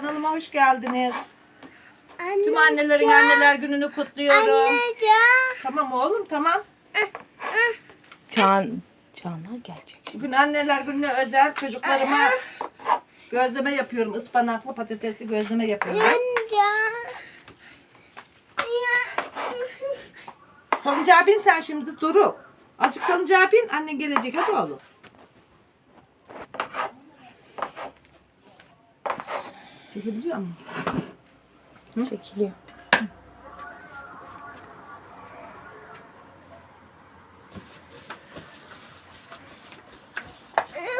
Kanalıma hoş geldiniz. Anne, Tüm annelerin anneler gününü kutluyorum. Anneciğim. Tamam oğlum tamam. Çağan, Çağanlar gelecek. Bugün anneler gününe özel çocuklarıma gözleme yapıyorum. Ispanaklı patatesli gözleme yapıyorum. Anneciğim. Salıncağa bin sen şimdi Duru. Azıcık salıncağa bin annen gelecek hadi oğlum. Çekebiliyor musun? Çekiliyor.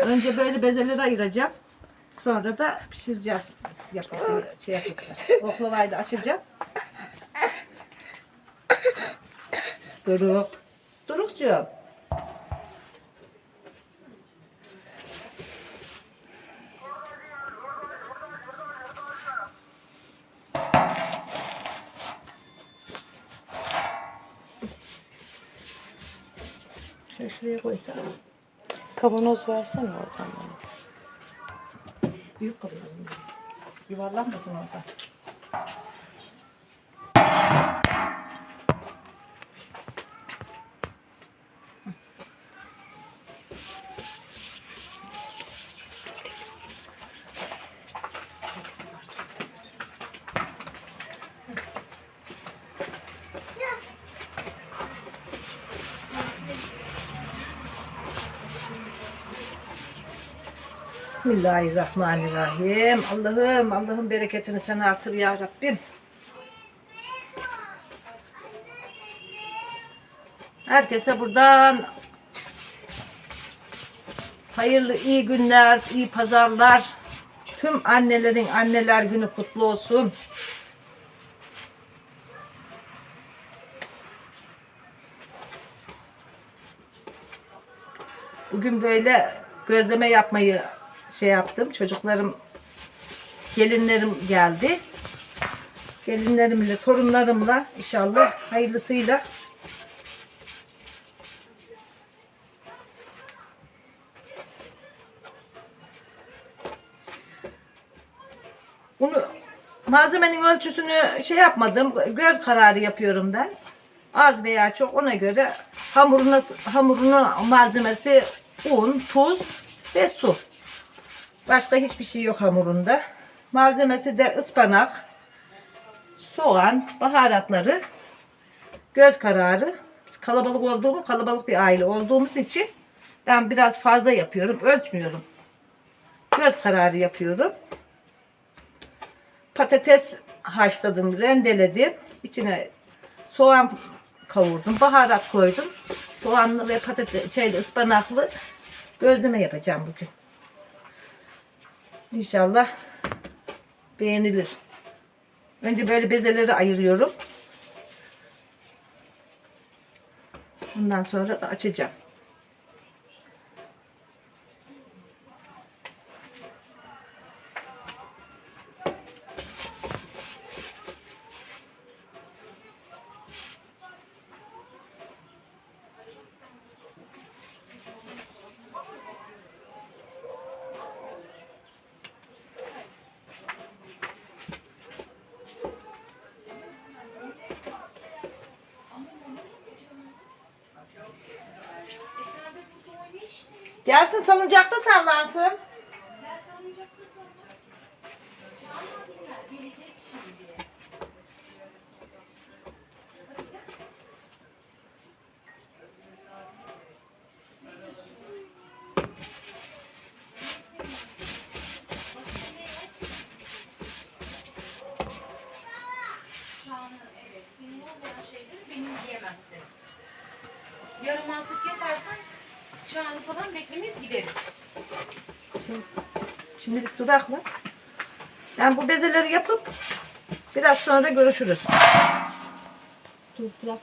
Önce böyle bezeleri ayıracağım. Sonra da pişireceğiz. Yapıp, şey da. Oklavayı da açacağım. Doruk. Dorukcuğum. Şöyle şuraya koysana. Kavanoz versene oradan bana. Büyük kalıyor. Yuvarlanmasın orada. Bismillahirrahmanirrahim. Allah'ım, Allah'ın bereketini sen artır ya Rabbim. Herkese buradan hayırlı iyi günler, iyi pazarlar. Tüm annelerin anneler günü kutlu olsun. Bugün böyle gözleme yapmayı şey yaptım. Çocuklarım, gelinlerim geldi. Gelinlerimle, torunlarımla inşallah hayırlısıyla bunu malzemenin ölçüsünü şey yapmadım. Göz kararı yapıyorum ben. Az veya çok ona göre hamuruna hamuruna malzemesi un, tuz ve su. Başka hiçbir şey yok hamurunda. Malzemesi de ıspanak, soğan, baharatları, göz kararı. Kalabalık olduğumuz, kalabalık bir aile olduğumuz için ben biraz fazla yapıyorum, ölçmüyorum. Göz kararı yapıyorum. Patates haşladım, rendeledim. İçine soğan kavurdum, baharat koydum. Soğanlı ve patates şeyli ıspanaklı gözleme yapacağım bugün. İnşallah beğenilir. Önce böyle bezeleri ayırıyorum. Ondan sonra da açacağım. Gelsin salıncakta sallansın. Benim yiyemezsin. Yaramazlık yaparsan Çağan'ı falan beklemeyiz gideriz. Şimdi, şimdilik durakla. Ben bu bezeleri yapıp biraz sonra görüşürüz. Dur, durakla.